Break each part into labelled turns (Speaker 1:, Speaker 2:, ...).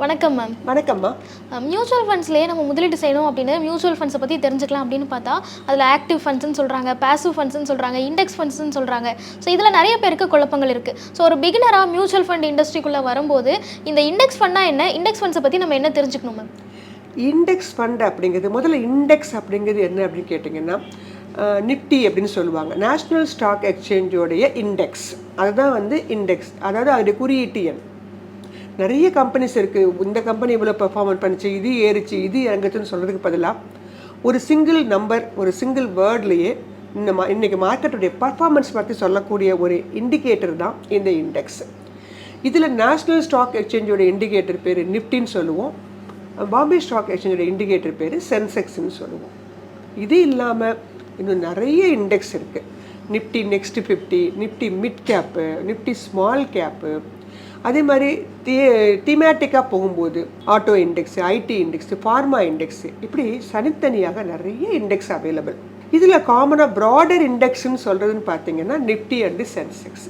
Speaker 1: வணக்கம் மேம்.
Speaker 2: வணக்கம்மா.
Speaker 1: மியூச்சுவல் ஃபண்ட்ஸ்லேயே நம்ம முதலீடு செய்யணும் அப்படின்னு மியூச்சுவல் ஃபண்ட்ஸை பற்றி தெரிஞ்சுக்கலாம் அப்படின்னு பார்த்தா அதில் ஆக்டிவ் ஃபண்ட்ஸ்னு சொல்கிறாங்க பாசிவ் ஃபண்ட்ஸ்னு சொல்கிறாங்க இண்டெக்ஸ் ஃபண்ட்ஸ்னு சொல்கிறாங்க ஸோ இதில் நிறைய பேருக்கு குழப்பங்கள் இருக்குது ஸோ ஒரு பிகினராக மியூச்சுவல் ஃபண்ட் இண்டஸ்ட்ரிக்குள்ளே வரும்போது இந்த இண்டெக்ஸ் ஃபண்டா என்ன? இண்டெக்ஸ் ஃபண்ட்ஸை பற்றி நம்ம என்ன தெரிஞ்சுக்கணும் மேம்?
Speaker 2: இண்டெக்ஸ் ஃபண்ட் அப்படிங்கிறது முதல்ல இண்டெக்ஸ் அப்படிங்கிறது என்ன அப்படின்னு கேட்டிங்கன்னா நிஃப்டி அப்படின்னு சொல்லுவாங்க. நேஷ்னல் ஸ்டாக் எக்ஸ்சேஞ்சோடைய இண்டெக்ஸ் அதுதான் வந்து இண்டெக்ஸ் அதாவது அதோடைய குறியீட்டு எண். நிறைய கம்பெனிஸ் இருக்குது இந்த கம்பெனி இவ்வளோ பெர்ஃபார்மன்ஸ் பண்ணிச்சு இது ஏறிச்சு இது இறங்குச்சுன்னு சொல்கிறதுக்கு பதிலாக ஒரு சிங்கிள் நம்பர் ஒரு சிங்கிள் வேர்ட்லேயே இந்த மா இன்றைக்கி மார்க்கெட்டுடைய பர்ஃபார்மன்ஸ் பற்றி சொல்லக்கூடிய ஒரு இண்டிகேட்டர் தான் இந்த இண்டெக்ஸ் இதில் நேஷ்னல் ஸ்டாக் எக்ஸ்சேஞ்சோட இண்டிகேட்டர் பேர் நிஃப்டின்னு சொல்லுவோம். பாம்பே ஸ்டாக் எக்ஸ்சேஞ்சோட இண்டிகேட்டர் பேர் சென்செக்ஸ்னு சொல்லுவோம். இது இல்லாமல் இன்னும் நிறைய இண்டெக்ஸ் இருக்குது Nifty next fifty Nifty mid cap Nifty small cap அதே மாதிரி தி திமேட்டிக்காக போகும்போது auto index IT index pharma index இப்படி தனித்தனியாக நிறைய இண்டெக்ஸ் அவைலபிள் இதில் காமனாக ப்ராடர் இண்டெக்ஸ்ன்னு சொல்கிறதுன்னு பார்த்தீங்கன்னா நிஃப்டி அண்டு சென்செக்ஸ்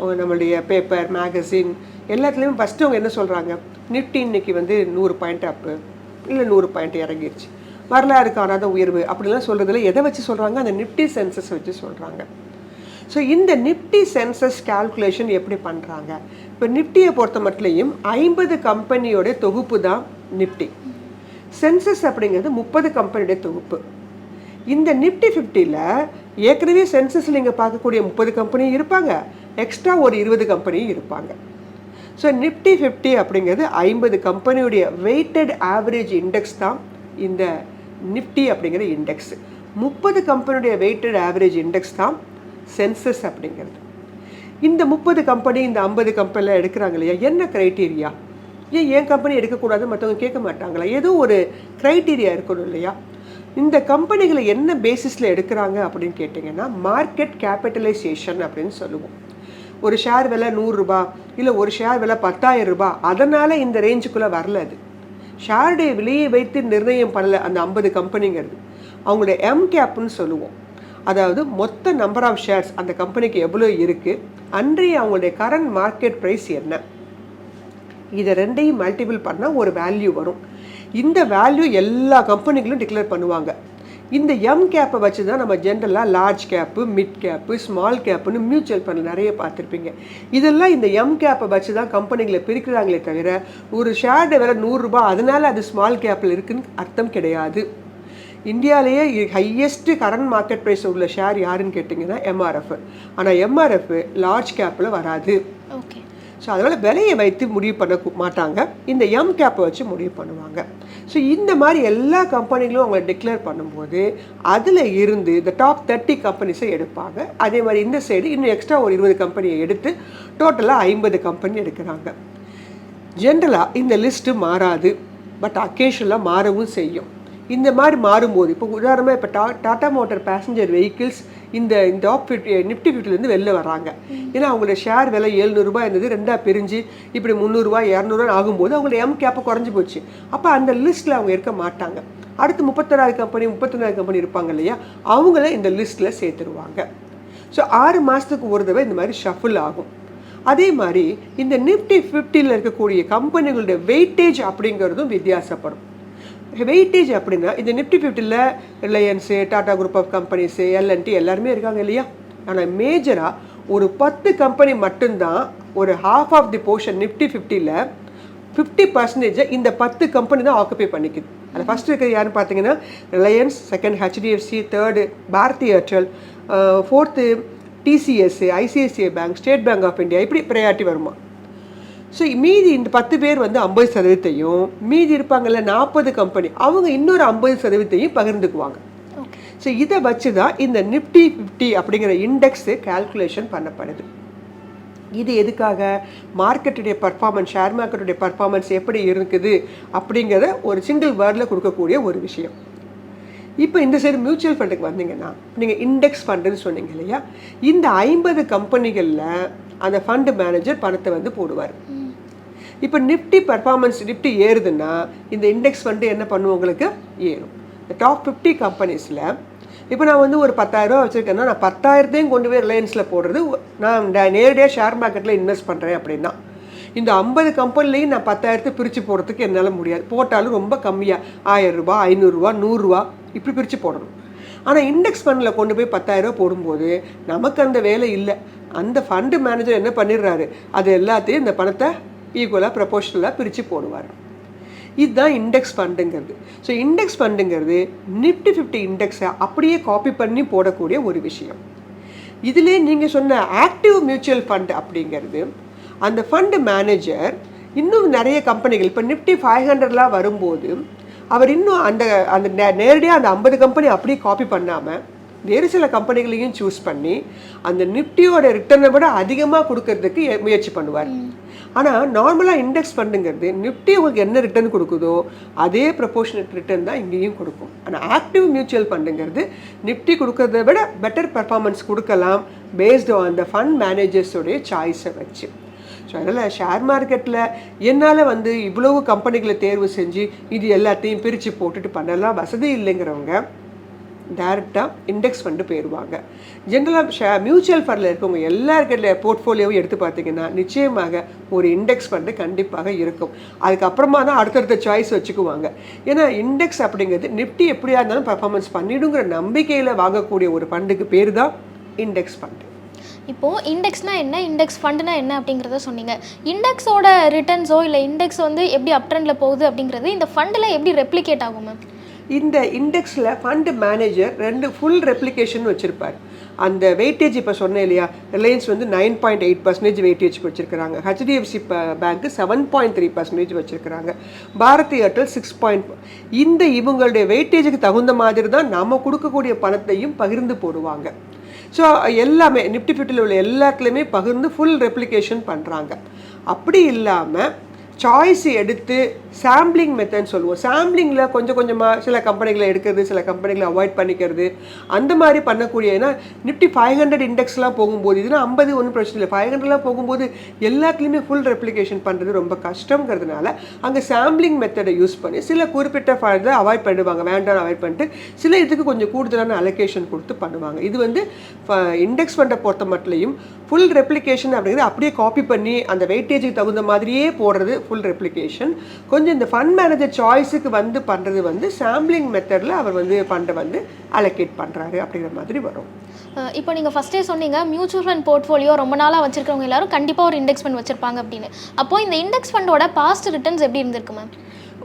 Speaker 2: நம்மளுடைய பேப்பர் மேகசின் எல்லாத்துலேயும் ஃபஸ்ட்டு அவங்க என்ன சொல்கிறாங்க நிஃப்டி இன்னைக்கு வந்து நூறு பாயிண்ட் அப்பு இல்லை நூறு பாயிண்ட் இறங்கிருச்சு. வரலாறு காணாத உயர்வு அப்படிலாம் சொல்கிறதுல எதை வச்சு சொல்கிறாங்க அந்த நிஃப்டி சென்சஸ் வச்சு சொல்கிறாங்க ஸோ இந்த நிஃப்டி சென்சஸ் கால்குலேஷன் எப்படி பண்ணுறாங்க இப்போ நிப்டியை பொறுத்த மட்டும் ஐம்பது கம்பெனியோட தொகுப்பு தான் நிஃப்டி சென்சஸ் அப்படிங்கிறது முப்பது கம்பெனியுடைய தொகுப்பு. இந்த நிப்டி ஃபிஃப்டியில் ஏற்கனவே சென்சஸில் நீங்கள் பார்க்கக்கூடிய முப்பது கம்பெனியும் இருப்பாங்க. எக்ஸ்ட்ரா ஒரு இருபது கம்பெனியும் இருப்பாங்க. ஸோ நிப்டி ஃபிஃப்டி அப்படிங்கிறது ஐம்பது கம்பெனியுடைய வெயிட்டட் ஆவரேஜ் இண்டெக்ஸ் தான் இந்த நிஃப்டி அப்படிங்கிற இண்டெக்ஸ் முப்பது கம்பெனியுடைய வெயிட்டட் ஆவரேஜ் இண்டெக்ஸ் தான் சென்சஸ் அப்படிங்கிறது. இந்த முப்பது கம்பெனி இந்த ஐம்பது கம்பெனிலாம் எடுக்கிறாங்க இல்லையா? என்ன க்ரைட்டீரியா ஏன் என் கம்பெனி எடுக்கக்கூடாது? மற்றவங்க கேட்க மாட்டாங்களா? ஏதோ ஒரு க்ரைட்டீரியா இருக்கணும் இல்லையா? இந்த கம்பெனிகளை என்ன பேசிஸில் எடுக்கிறாங்க அப்படின்னு கேட்டிங்கன்னா மார்க்கெட் கேபிட்டலைசேஷன் அப்படின்னு சொல்லுவோம். ஒரு ஷேர் விலை நூறுரூபா இல்லை ஒரு ஷேர் விலை பத்தாயிரம் ரூபாய் அதனால் இந்த ரேஞ்சுக்குள்ளே வரல அது. ஷேருடைய விலையை வைத்து நிர்ணயம் பண்ணல அந்த ஐம்பது கம்பெனிங்கிறது அவங்களுடைய எம் கேப்னு சொல்லுவோம். அதாவது மொத்த நம்பர் ஆஃப் ஷேர்ஸ் அந்த கம்பெனிக்கு எவ்வளோ இருக்குது அன்றைய அவங்களுடைய கரண்ட் மார்க்கெட் ப்ரைஸ் என்ன? இதை ரெண்டையும் மல்டிபிள் பண்ணால் ஒரு வேல்யூ வரும். இந்த வேல்யூ எல்லா கம்பெனிகளும் டிக்ளேர் பண்ணுவாங்க. இந்த எம் கேப்பை வச்சு தான் நம்ம ஜென்ரலாக large cap mid cap small கேப்புன்னு mutual ஃபண்டில் நிறைய பார்த்துருப்பீங்க. இதெல்லாம் இந்த எம் கேப்பை வச்சு தான் கம்பெனிகளை பிரிக்கிறாங்களே தவிர ஒரு ஷேர்டு விலை நூறுரூபா அதனால் அது ஸ்மால் கேப்பில் இருக்குன்னு அர்த்தம் கிடையாது. இந்தியாவிலேயே ஹையஸ்ட் கரண்ட் மார்க்கெட் ப்ரைஸ் உள்ள ஷேர் யாருன்னு கேட்டிங்கன்னா எம்ஆர்எஃப் ஆனால் எம்ஆர்எஃப் லார்ஜ் கேப்பில் வராது.
Speaker 1: ஓகே
Speaker 2: ஸோ அதனால் விலையை வைத்து முடிவு பண்ண மாட்டாங்க. இந்த எம் கேப்பை வச்சு முடிவு பண்ணுவாங்க. ஸோ இந்த மாதிரி எல்லா கம்பெனிகளும் அவங்க டிக்ளேர் பண்ணும்போது அதில் இருந்து இந்த டாப் தேர்ட்டி கம்பெனிஸை எடுப்பாங்க. அதே மாதிரி இந்த சைடு இன்னும் எக்ஸ்ட்ரா ஒரு இருபது கம்பெனியை எடுத்து டோட்டலாக ஐம்பது கம்பெனி எடுக்கிறாங்க. ஜென்ரலாக இந்த லிஸ்ட்டு மாறாது. பட் அக்கேஷனில் மாறவும் செய்யும். இந்த மாதிரி மாறும்போது இப்போ உதாரணமாக இப்போ டா டாடா மோட்டார் பேசஞ்சர் வெஹிக்கிள்ஸ் இந்த இந்த டாப் ஃபிஃப்டி நிஃப்டி ஃபிஃப்டிலேருந்து வெளில வராங்க ஏன்னா அவங்களோட ஷேர் விலை எழுநூறுபா இருந்தது ரெண்டாக பிரிஞ்சு இப்படி முந்நூறுரூவா இரநூறுவா ஆகும்போது அவங்களோட எம் கேப்பை குறைஞ்சி போச்சு. அப்போ அந்த லிஸ்ட்டில் அவங்க இருக்க மாட்டாங்க. அடுத்து முப்பத்தொராது கம்பெனி முப்பத்தொன்னாயிரம் கம்பெனி இருப்பாங்க இல்லையா அவங்கள இந்த லிஸ்ட்டில் சேர்த்துருவாங்க. ஸோ ஆறு மாதத்துக்கு ஒரு தடவை இந்த மாதிரி ஷஃபிள் ஆகும். அதே மாதிரி இந்த நிஃப்டி ஃபிஃப்டியில் இருக்கக்கூடிய கம்பெனிகளுடைய வெயிட்டேஜ் அப்படிங்கிறதும் வித்தியாசப்படும். வெயிட்டேஜ் அப்படின்னா இந்த நிஃப்டி ஃபிஃப்டியில் Reliance Tata group of companies L and T எல்லாருமே இருக்காங்க இல்லையா? ஆனால் மேஜராக ஒரு பத்து கம்பெனி மட்டும்தான் ஒரு half of the portion Nifty ஃபிஃப்டியில் ஃபிஃப்டி பர்சன்டேஜை இந்த பத்து கம்பெனி தான் ஆக்குபை பண்ணிக்குது. அதில் ஃபஸ்ட்டு இருக்கிறது யாருன்னு பார்த்தீங்கன்னா Reliance second HDFC third Bharti Airtel fourth TCS ICICI bank State Bank of India இப்படி ப்ரையாரிட்டி வருமா? ஸோ மீதி இந்த பத்து பேர் வந்து ஐம்பது சதவீதத்தையும் மீதி இருப்பாங்கல்ல நாற்பது கம்பெனி அவங்க இன்னொரு ஐம்பது சதவீதத்தையும் பகிர்ந்துக்குவாங்க. ஸோ இதை வச்சு தான் இந்த நிஃப்டி ஃபிஃப்டி அப்படிங்கிற இண்டெக்ஸு கால்குலேஷன் பண்ணப்படுது. இது எதுக்காக? மார்க்கெட்டுடைய பர்ஃபார்மன்ஸ் ஷேர் மார்க்கெட்டுடைய பர்ஃபார்மன்ஸ் எப்படி இருக்குது அப்படிங்கிறத ஒரு சிங்கிள் வேர்டில் கொடுக்கக்கூடிய ஒரு விஷயம். இப்போ இந்த சைடு மியூச்சுவல் ஃபண்டுக்கு வந்தீங்கன்னா நீங்கள் இண்டெக்ஸ் ஃபண்டுன்னு சொன்னீங்க இல்லையா? இந்த ஐம்பது கம்பெனிகளில் அந்த ஃபண்டு மேனேஜர் பணத்தை வந்து போடுவார். இப்போ நிஃப்டி பர்ஃபார்மன்ஸ் நிஃப்டி ஏறுதுன்னா இந்த இண்டெக்ஸ் ஃபண்டு என்ன பண்ணும் உங்களுக்கு? ஏறும். இந்த டாப் ஃபிஃப்டி கம்பெனிஸில் இப்போ நான் வந்து ஒரு பத்தாயிரரூவா வச்சுருக்கேன்னா நான் பத்தாயிரத்தையும் கொண்டு போய் ரிலையன்ஸில் போடுறது நான் நேரடியாக ஷேர் மார்க்கெட்டில் இன்வெஸ்ட் பண்ணுறேன் அப்படின்னா. இந்த ஐம்பது கம்பெனிலையும் நான் பத்தாயிரத்தை பிரித்து போடுறதுக்கு என்னால் முடியாது. போட்டாலும் ரொம்ப கம்மியாக ஆயிரரூபா ஐநூறுரூவா நூறுரூவா இப்படி பிரித்து போடணும். ஆனால் இண்டெக்ஸ் ஃபண்டில் கொண்டு போய் பத்தாயிரரூபா போடும்போது நமக்கு அந்த வேலை இல்லை. அந்த ஃபண்டு மேனேஜர் என்ன பண்ணிடுறாரு? அது எல்லாத்தையும் இந்த பணத்தை ஈக்குவலாக ப்ரப்போர்ஷனலாக பிரித்து போடுவார். இதுதான் இண்டெக்ஸ் ஃபண்டுங்கிறது ஸோ இண்டெக்ஸ் ஃபண்டுங்கிறது நிஃப்டி ஃபிஃப்டி இண்டெக்ஸை அப்படியே காப்பி பண்ணி போடக்கூடிய ஒரு விஷயம். இதிலே நீங்கள் சொன்ன ஆக்டிவ் மியூச்சுவல் ஃபண்ட் அப்படிங்கிறது அந்த ஃபண்டு மேனேஜர் இன்னும் நிறைய கம்பெனிகள் இப்போ நிஃப்டி ஃபைவ் ஹண்ட்ரட்லாம் வரும்போது அவர் இன்னும் அந்த அந்த நேரடியாக அந்த ஐம்பது கம்பெனி அப்படியே காப்பி பண்ணாமல் வேறு சில கம்பெனிகளையும் சூஸ் பண்ணி அந்த நிஃப்டியோட ரிட்டர்னை விட அதிகமாக கொடுக்கறதுக்கு முயற்சி பண்ணுவார். ஆனால் நார்மலாக இண்டெக்ஸ் ஃபண்டுங்கிறது நிஃப்டி உங்களுக்கு என்ன ரிட்டர்ன் கொடுக்குதோ அதே ப்ரொபோஷனட் ரிட்டர்ன் தான் இங்கேயும் கொடுக்கும். ஆனால் ஆக்டிவ் மியூச்சுவல் ஃபண்டுங்கிறது நிஃப்டி கொடுக்கறத விட பெட்டர் பர்ஃபார்மன்ஸ் கொடுக்கலாம் பேஸ்டு ஆன் த ஃபண்ட் மேனேஜர்ஸோடைய சாய்ஸை வச்சு. ஸோ அதனால் ஷேர் மார்க்கெட்டில் என்னால் வந்து இவ்வளவு கம்பெனிகளை தேர்வு செஞ்சு இது எல்லாத்தையும் பிரித்து போட்டுட்டு பண்ணலாம். வசதி இல்லைங்கிறவங்க டேரெக்டாக இண்டெக்ஸ் ஃபண்டு போயிடுவாங்க. ஜென்ரலாக ஷே மியூச்சுவல் ஃபண்டில் இருக்கவங்க எல்லாருக்கிட்ட போர்ட்ஃபோலியோவும் எடுத்து பார்த்தீங்கன்னா நிச்சயமாக ஒரு இண்டெக்ஸ் ஃபண்டு கண்டிப்பாக இருக்கும். அதுக்கப்புறமா தான் அடுத்தடுத்த சாய்ஸ் வச்சுக்குவாங்க. ஏன்னா இண்டெக்ஸ் அப்படிங்கிறது நிஃப்டி எப்படியா இருந்தாலும் பர்ஃபார்மன்ஸ் பண்ணிடுங்கிற நம்பிக்கையில் வாங்கக்கூடிய ஒரு ஃபண்டுக்கு பேர் தான் இண்டெக்ஸ் ஃபண்டு
Speaker 1: இப்போது இண்டெக்ஸ்னா என்ன? இண்டெக்ஸ் ஃபண்டுனா என்ன அப்படிங்கிறத சொன்னீங்க. இண்டெக்ஸோட ரிட்டர்ன்ஸோ இல்லை இண்டெக்ஸ் வந்து எப்படி அப் ட்ரெண்டில் போகுது அப்படிங்கிறது இந்த ஃபண்டில் எப்படி ரெப்ளிகேட் ஆகும் மேம்
Speaker 2: இந்த இண்டெக்ஸில் ஃபண்டு மேனேஜர் ரெண்டு ஃபுல் ரெப்ளிகேஷன் வச்சுருப்பார். அந்த வெயிட்டேஜ் இப்போ சொன்னேன் இல்லையா? ரிலையன்ஸ் வந்து nine point eight percentage weightage வச்சுருக்காங்க ஹெச்டிஎஃப்சி பேங்க்கு செவன் பாயிண்ட் த்ரீ பர்சன்டேஜ் வச்சுருக்காங்க பாரதி ஏர்டெல் சிக்ஸ் பாயிண்ட் இந்த இவங்களுடைய வெயிட்டேஜுக்கு தகுந்த மாதிரி தான் நம்ம கொடுக்கக்கூடிய பணத்தையும் பகிர்ந்து போடுவாங்க. ஸோ எல்லாமே நிப்டி ஃபிஃப்டியில் உள்ள எல்லாத்துலேயுமே பகிர்ந்து ஃபுல் ரெப்ளிகேஷன் பண்ணுறாங்க அப்படி இல்லாமல் சாய்ஸ் எடுத்து சாம்பிளிங் மெத்தட்னு சொல்லுவோம். சாம்பிளிங்கில் கொஞ்சம் கொஞ்சமாக சில கம்பெனிகளை எடுக்கிறது சில கம்பெனிகளை அவாய்ட் பண்ணிக்கிறது. அந்த மாதிரி பண்ணக்கூடிய ஏன்னா நிஃப்டி ஃபைவ் ஹண்ட்ரட் இண்டெக்ஸ்லாம் போகும்போது இதுனா ஐம்பது ஒன்றும் பிரச்சனை இல்லை. ஃபைவ் ஹண்ட்ரட்லாம் போகும்போது எல்லாத்துலேயுமே ஃபுல் ரெப்ளிகேஷன் பண்ணுறது ரொம்ப கஷ்டங்கிறதுனால அங்கே சாம்பிளிங் மெத்தடை யூஸ் பண்ணி சில குறிப்பிட்ட ஃபண்டை அவாய்ட் பண்ணிடுவாங்க வேண்டாம் அவாய்ட் பண்ணிட்டு சில இதுக்கு கொஞ்சம் கூடுதலான அலோகேஷன் கொடுத்து பண்ணுவாங்க. இது வந்து இண்டெக்ஸ் ஃபண்டை பொறுத்த மட்டும் ஃபுல் ரெப்ளிகேஷன் அப்படிங்கிறது அப்படியே காப்பி பண்ணி அந்த வெயிட்டேஜுக்கு தகுந்த மாதிரியே போடுறது ஃபுல் ரெப்ளிகேஷன் கொஞ்சம் இந்த ஃபண்ட் மேனேஜர் சாய்ஸுக்கு வந்து பண்ணுறது வந்து சாம்பிளிங் மெத்தடில் அவர் வந்து ஃபண்டை வந்து அலோகேட் பண்ணுறாரு அப்படிங்கிற மாதிரி வரும்.
Speaker 1: இப்போ நீங்கள் ஃபஸ்ட்டே சொன்னீங்க மியூச்சுவல் ஃபண்ட் போர்ட்ஃபோலியோ ரொம்ப நாளாக வச்சிருக்கவங்க எல்லாரும் கண்டிப்பாக ஒரு இண்டெக்ஸ் ஃபண்ட் வச்சிருப்பாங்க அப்படின்னு. அப்போ இந்த இண்டெக்ஸ் ஃபண்டோட பாஸ்ட் ரிட்டர்ன்ஸ் எப்படி இருந்திருக்கு மேம்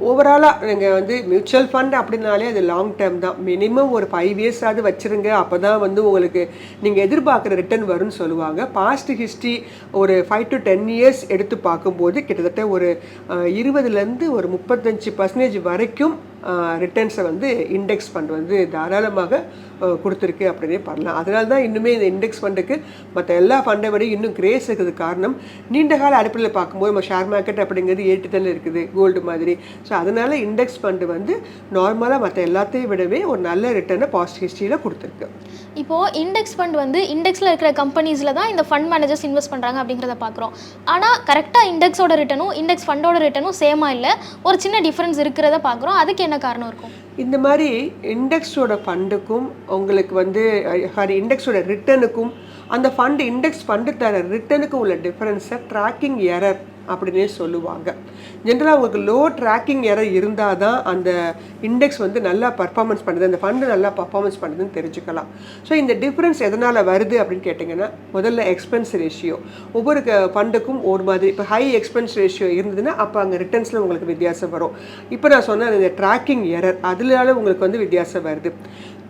Speaker 2: ஓவராலாக நீங்கள் வந்து மியூச்சுவல் ஃபண்ட் அப்படின்னாலே அது லாங் டேர்ம் தான். மினிமம் ஒரு ஃபைவ் இயர்ஸாவது வச்சுருங்க. அப்போ தான் வந்து உங்களுக்கு நீங்கள் எதிர்பார்க்குற ரிட்டர்ன் வரும்னு சொல்லுவாங்க. பாஸ்ட் ஹிஸ்ட்ரி ஒரு ஃபைவ் டு டென் இயர்ஸ் எடுத்து பார்க்கும்போது கிட்டத்தட்ட ஒரு இருபதுலேருந்து ஒரு முப்பத்தஞ்சு பர்சன்டேஜ் வரைக்கும் ரிட்டர்ன்ஸை வந்து இண்டெக்ஸ் ஃபண்ட் வந்து தாராளமாக கொடுத்துருக்கு அப்படின்னே பண்ணலாம் அதனால தான் இன்னுமே இந்த இண்டெக்ஸ் ஃபண்டுக்கு மற்ற எல்லா ஃபண்டை விட இன்னும் கிரேஸ் இருக்குது காரணம் நீண்ட கால அடிப்படையில் பார்க்கும்போது நம்ம ஷேர் மார்க்கெட் அப்படிங்கிறது ஏற்றுதல் இருக்குது கோல்டு மாதிரி. ஸோ அதனால் இண்டெக்ஸ் ஃபண்டு வந்து நார்மலாக மற்ற எல்லாத்தையும் விடவே ஒரு நல்ல ரிட்டர்னை பாசிட்டிவ் ஹிஸ்ட்ரியில் கொடுத்துருக்கு.
Speaker 1: இப்போது இண்டெக்ஸ் ஃபண்ட் வந்து இண்டெக்ஸில் இருக்கிற கம்பெனிஸில் தான் இந்த ஃபண்ட் மேனேஜர்ஸ் இன்வெஸ்ட் பண்ணுறாங்க அப்படிங்கிறத பார்க்குறோம். ஆனால் கரெக்டாக இண்டெக்ஸோட ரிட்டனும் இண்டெக்ஸ் ஃபண்டோட ரிட்டனும் சேமாக இல்லை. ஒரு சின்ன டிஃப்ரென்ஸ் இருக்கிறத பார்க்குறோம். அதுக்கு என்ன காரணம் இருக்கும்?
Speaker 2: இந்த மாதிரி இண்டெக்ஸோட ஃபண்டுக்கும் உங்களுக்கு வந்து சாரி இண்டெக்ஸோட ரிட்டனுக்கும் அந்த ஃபண்டு இண்டெக்ஸ் ஃபண்டு தர ரிட்டனுக்கும் உள்ள டிஃப்ரென்ஸை ட்ராக்கிங் எரர் அப்படின்னே சொல்லுவாங்க. ஜென்ரலாக உங்களுக்கு லோ ட்ராக்கிங் எரர் இருந்தால் தான் அந்த இண்டெக்ஸ் வந்து நல்லா பர்ஃபார்மன்ஸ் பண்ணுது. அந்த ஃபண்டு நல்லா பர்ஃபார்மன்ஸ் பண்ணுதுன்னு தெரிஞ்சுக்கலாம். ஸோ இந்த டிஃப்ரென்ஸ் எதனால் வருது அப்படின்னு கேட்டிங்கன்னா முதல்ல எக்ஸ்பென்ஸ் ரேஷியோ ஒவ்வொரு ஃபண்டுக்கும் ஒரு மாதிரி. இப்போ ஹை எக்ஸ்பென்ஸ் ரேஷியோ இருந்ததுன்னா அப்போ அங்கே ரிட்டர்ன்ஸில் உங்களுக்கு வித்தியாசம் வரும். இப்போ நான் சொன்ன இந்த ட்ராக்கிங் எரர் அதனால உங்களுக்கு வந்து வித்தியாசம் வருது.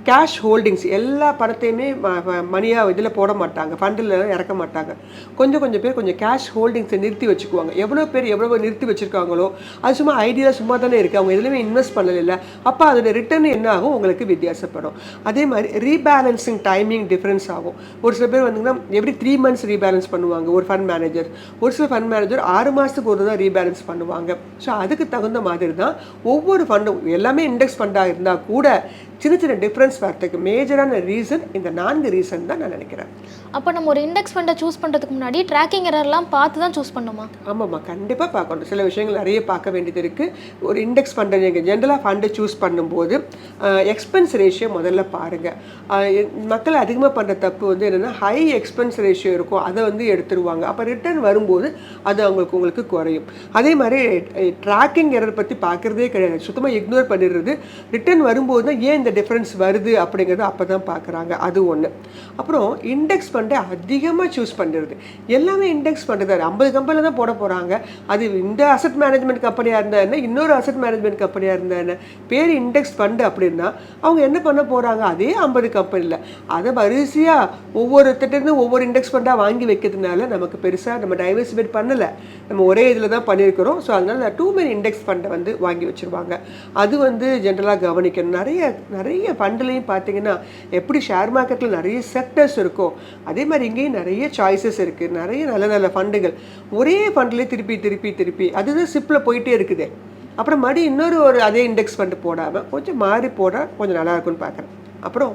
Speaker 2: கேஷ் ஹோல்டிங்ஸ் எல்லா பணத்தையுமே மணியாக இதில் போட மாட்டாங்க. ஃபண்டில் இறக்க மாட்டாங்க. கொஞ்சம் கொஞ்சம் பேர் கொஞ்சம் கேஷ் ஹோல்டிங்ஸை நிறுத்தி வச்சுக்குவாங்க. எவ்வளோ பேர் எவ்வளோ நிறுத்தி வச்சுருக்காங்களோ அது சும்மா ஐடியா சும்மா தானே இருக்குது அவங்க எதுலையுமே இன்வெஸ்ட் பண்ணலை அப்போ அதோட ரிட்டர்ன் என்ன ஆகும்? உங்களுக்கு வித்தியாசப்படும். அதே மாதிரி ரீபேலன்சிங் டைமிங் டிஃப்ரென்ஸ் ஆகும். ஒரு சில பேர் வந்துங்கன்னா எப்படி த்ரீ மந்த்ஸ் ரீபேலன்ஸ் பண்ணுவாங்க ஒரு ஃபண்ட் மேனேஜர் ஒரு சில ஃபண்ட் மேனேஜர் ஆறு மாதத்துக்கு ஒரு தான் ரீபேலன்ஸ் பண்ணுவாங்க. ஸோ அதுக்கு தகுந்த மாதிரி தான் ஒவ்வொரு ஃபண்டும் எல்லாமே இண்டெக்ஸ் ஃபண்டாக இருந்தால் கூட சின்ன சின்ன டிஃப்ரென்ஸ் வரதுக்கு மேஜரான ரீசன் இந்த நான்கு ரீசன் தான் நான் நினைக்கிறேன்.
Speaker 1: அப்போ நம்ம ஒரு இண்டெக்ஸ் ஃபண்டை சூஸ் பண்ணுறதுக்கு முன்னாடி ட்ராக்கிங் எரர்லாம் பார்த்து தான் சூஸ் பண்ணுமா?
Speaker 2: ஆமாம்மா கண்டிப்பாக பார்க்கணும். சில விஷயங்கள் நிறைய பார்க்க வேண்டியது இருக்குது ஒரு இண்டெக்ஸ் ஃபண்டை நீங்கள் ஜென்ரலாக ஃபண்டை சூஸ் பண்ணும்போது எக்ஸ்பென்ஸ் ரேஷியோ முதல்ல பாருங்கள் மக்கள் அதிகமாக பண்ணுற தப்பு வந்து என்னென்னா ஹை எக்ஸ்பென்ஸ் ரேஷியோ இருக்கும். அதை வந்து எடுத்துருவாங்க. அப்போ ரிட்டர்ன் வரும்போது அது அவங்களுக்கு உங்களுக்கு குறையும். அதே மாதிரி ட்ராக்கிங் எரர் பற்றி பார்க்குறதே கிடையாது. சுத்தமாக இக்னோர் பண்ணிடுறது. ரிட்டர்ன் வரும்போது தான் ஏன் இந்த டிஃப்ரென்ஸ் வருது அப்படிங்கிறது அப்போ தான் பார்க்குறாங்க. அது ஒன்று அப்புறம் இண்டெக்ஸ் ஃபண்டை அதிகமாக சூஸ் பண்ணுறது எல்லாமே இண்டெக்ஸ் பண்ணுறது ஐம்பது கம்பெனியில் தான் போட போகிறாங்க அது இந்த அசட் மேனேஜ்மெண்ட் கம்பெனியாக இருந்தா என்ன? இன்னொரு அசட் மேனேஜ்மெண்ட் கம்பெனியாக இருந்தா என்ன? பேர் இண்டெக்ஸ் ஃபண்டு அப்படின்னா அவங்க என்ன பண்ண போகிறாங்க அதே ஐம்பது கம்பெனியில் அதை வரிசையாக ஒவ்வொருத்தட்டேருந்து ஒவ்வொரு இண்டெக்ஸ் ஃபண்டாக வாங்கி வைக்கிறதுனால நமக்கு பெருசாக நம்ம டைவர்சிஃபைட் பண்ணலை. நம்ம ஒரே இதில் தான் பண்ணியிருக்கிறோம். ஸோ அதனால டூ மெனி இண்டெக்ஸ் ஃபண்டை வந்து வாங்கி வச்சுருவாங்க. அது வந்து ஜென்ரலாக கவனிக்கணும். நிறைய நிறைய ஃபண்டுலையும் பார்த்தீங்கன்னா எப்படி ஷேர் மார்க்கெட்டில் நிறைய செக்டர்ஸ் இருக்கோ அதே மாதிரி இங்கேயும் நிறைய சாய்ஸஸ் இருக்குது நிறைய நல்ல நல்ல ஃபண்டுகள் ஒரே ஃபண்ட்லேயே திருப்பி திருப்பி திருப்பி அதுதான் சிப்பில் போயிட்டே இருக்குது. அப்புறம் மறுபடியும் இன்னொரு ஒரு அதே இண்டெக்ஸ் ஃபண்டு போடாமல் கொஞ்சம் மாறி போட கொஞ்சம் நல்லா இருக்கும்னு பார்க்குறேன் அப்புறம்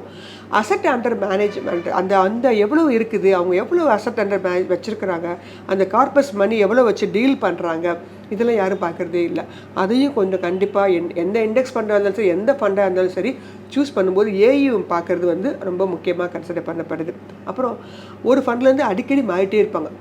Speaker 2: அசட் அண்டர் மேனேஜ்மெண்ட் அந்த அந்த எவ்வளோ இருக்குது? அவங்க எவ்வளோ அசட் அண்டர் மேனேஜ் வச்சுருக்கிறாங்க? அந்த கார்பஸ் மணி எவ்வளோ வச்சு டீல் பண்ணுறாங்க இதெல்லாம் யாரும் பார்க்குறதே இல்லை. அதையும் கொஞ்சம் கண்டிப்பாக என் எந்த இண்டெக்ஸ் ஃபண்டாக இருந்தாலும் சரி எந்த ஃபண்டாக இருந்தாலும் சரி சூஸ் பண்ணும்போது ஏயும் பார்க்குறது வந்து ரொம்ப முக்கியமாக கன்சிடர் பண்ணப்படுது. அப்புறம் ஒரு ஃபண்ட்லேருந்து அடிக்கடி மாறிட்டே இருப்பாங்க.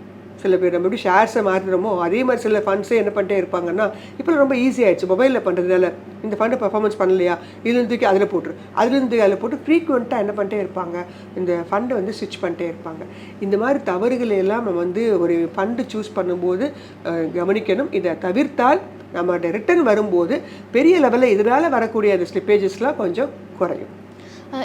Speaker 2: சில பேர் நம்ம எப்படி ஷேர்ஸை மாற்றுறோமோ அதே மாதிரி சில ஃபண்ட்ஸே என்ன பண்ணிட்டே இருப்பாங்கன்னா இப்போ ரொம்ப ஈஸியாகிடுச்சு மொபைலில் பண்ணுறதுனால இந்த ஃபண்டு பர்ஃபார்மன்ஸ் பண்ணலையா இதுலேருந்து தூக்கி அதில் போட்டுரு. அதுலேருந்து தூக்கி அதில் போட்டு ஃப்ரீக்வெண்ட்டாக என்ன பண்ணிட்டே இருப்பாங்க இந்த ஃபண்டை வந்து ஸ்விட்ச் பண்ணிட்டே இருப்பாங்க. இந்த மாதிரி தவறுகளை எல்லாம் நம்ம வந்து ஒரு ஃபண்டு சூஸ் பண்ணும்போது கவனிக்கணும். இதை தவிர்த்தால் நம்மளோட ரிட்டர்ன் வரும்போது பெரிய லெவலில் இதனால் வரக்கூடிய அந்த ஸ்லிப்பேஜஸ்லாம் கொஞ்சம் குறையும்.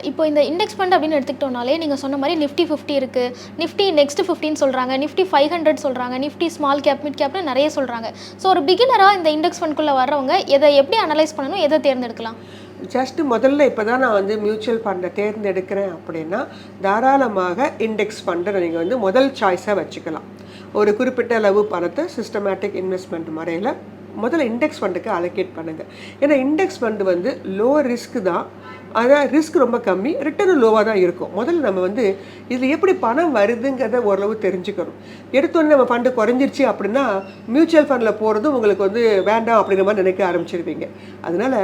Speaker 1: இப்போ இந்த இண்டெக்ஸ் ஃபண்ட் அப்படின்னு எடுத்துக்கிட்டோம்னாலே நீங்கள் சொன்ன மாதிரி நிஃப்டி ஃபிஃப்டி இருக்குது நிஃப்டி நெக்ஸ்ட் ஃபிஃப்டின்னு சொல்கிறாங்க நிஃப்டி ஃபைவ் ஹண்ட்ரட் சொல்கிறாங்க நிஃப்டி ஸ்மால் கேப் மிட் கேப்னு நிறைய சொல்கிறாங்க ஸோ ஒரு பிகினராக இந்த இண்டெக்ஸ் ஃபண்ட்குள்ளே வர்றவங்க எதை எப்படி அனலைஸ் பண்ணணும் எதை தேர்ந்தெடுக்கலாம்?
Speaker 2: ஜஸ்ட் முதல்ல இப்போ தான் நான் வந்து மியூச்சுவல் ஃபண்டை தேர்ந்தெடுக்கிறேன் அப்படின்னா தாராளமாக இண்டெக்ஸ் ஃபண்டை நீங்கள் வந்து முதல் சாய்ஸாக வச்சுக்கலாம். ஒரு குறிப்பிட்ட அளவு பணத்தை சிஸ்டமேட்டிக் இன்வெஸ்ட்மெண்ட் முறையில் முதல்ல இண்டெக்ஸ் ஃபண்டுக்கு அலோகேட் பண்ணுங்கள் ஏன்னா இண்டெக்ஸ் ஃபண்டு வந்து லோ ரிஸ்க் தான். ஆனால் ரிஸ்க் ரொம்ப கம்மி ரிட்டர்னும் லோவாக தான் இருக்கும். முதல்ல நம்ம வந்து இதில் எப்படி பணம் வருதுங்கிறத ஓரளவு தெரிஞ்சுக்கணும். எடுத்தோடனே நம்ம ஃபண்டு குறைஞ்சிருச்சு அப்படின்னா மியூச்சுவல் ஃபண்டில் போகிறது உங்களுக்கு வந்து வேண்டாம் அப்படிங்கிற மாதிரி நினைக்க ஆரம்பிச்சிருவீங்க. அதனால்